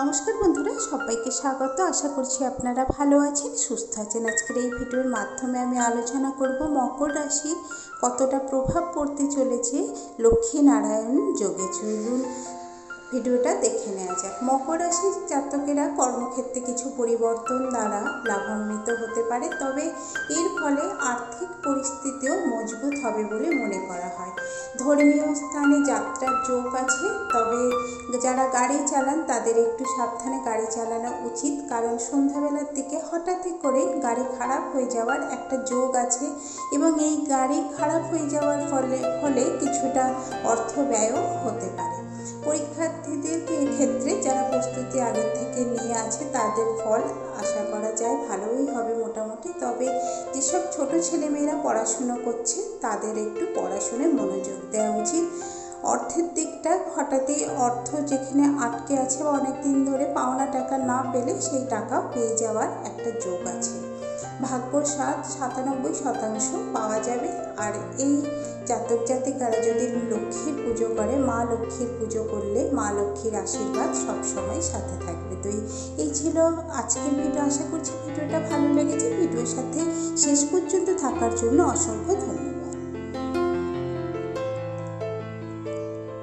নমস্কার বন্ধুরা, সবাইকে স্বাগত। আশা করছি আপনারা ভালো আছেন, সুস্থ আছেন। আজকের এই ভিডিওর মাধ্যমে আমি আলোচনা করব মকর রাশি কতটা প্রভাব পড়তে চলেছে লক্ষ্মী নারায়ণ যোগে চলুন ভিডিওটা দেখে নেওয়া যাক। মকর রাশির কর্মক্ষেত্রে কিছু পরিবর্তন দ্বারা লাভান্বিত হতে পারে, তবে এর ফলে আর্থিক পরিস্থিতিও মজবুত হবে বলে মনে করা হয়। ধর্মীয় স্থানে যাত্রার যোগ আছে, তবে যারা গাড়ি চালান তাদের একটু সাবধানে গাড়ি চালানো উচিত, কারণ সন্ধ্যাবেলার দিকে হঠাৎই করে গাড়ি খারাপ হয়ে যাওয়ার একটা যোগ আছে এবং এই গাড়ি খারাপ হয়ে যাওয়ার ফলে ফলে কিছুটা অর্থ ব্যয়ও হতে পারে। আগের থেকে নিয়ে আছে, তাদের ফল আশা করা যায় ভালোই হবে মোটামুটি। তবে যেসব ছোট ছেলেমেয়েরা পড়াশুনো করছে, তাদের একটু পড়াশোনায় মনোযোগ দেওয়া উচিত। অর্থের দিকটা হঠাৎই অর্থ যেখানে আটকে আছে বা অনেক দিন ধরে পাওনা টাকা না পেলে সেই টাকা পেয়ে যাওয়ার একটা যোগ আছে। ভাগ্য সাত, সাতানব্বই শতাংশ পাওয়া যাবে। আর এই জাতক জাতিকারা যদি পুজো করে, মা লক্ষ্মীর পুজো করলে মা লক্ষ্মীর আশীর্বাদ সবসময় সাথে থাকবে। তো এই- ছিল আজকের ভিডিও। আশা করছি ভিডিওটা ভালো লেগেছে। ভিডিওর সাথে শেষ পর্যন্ত থাকার জন্য অসংখ্য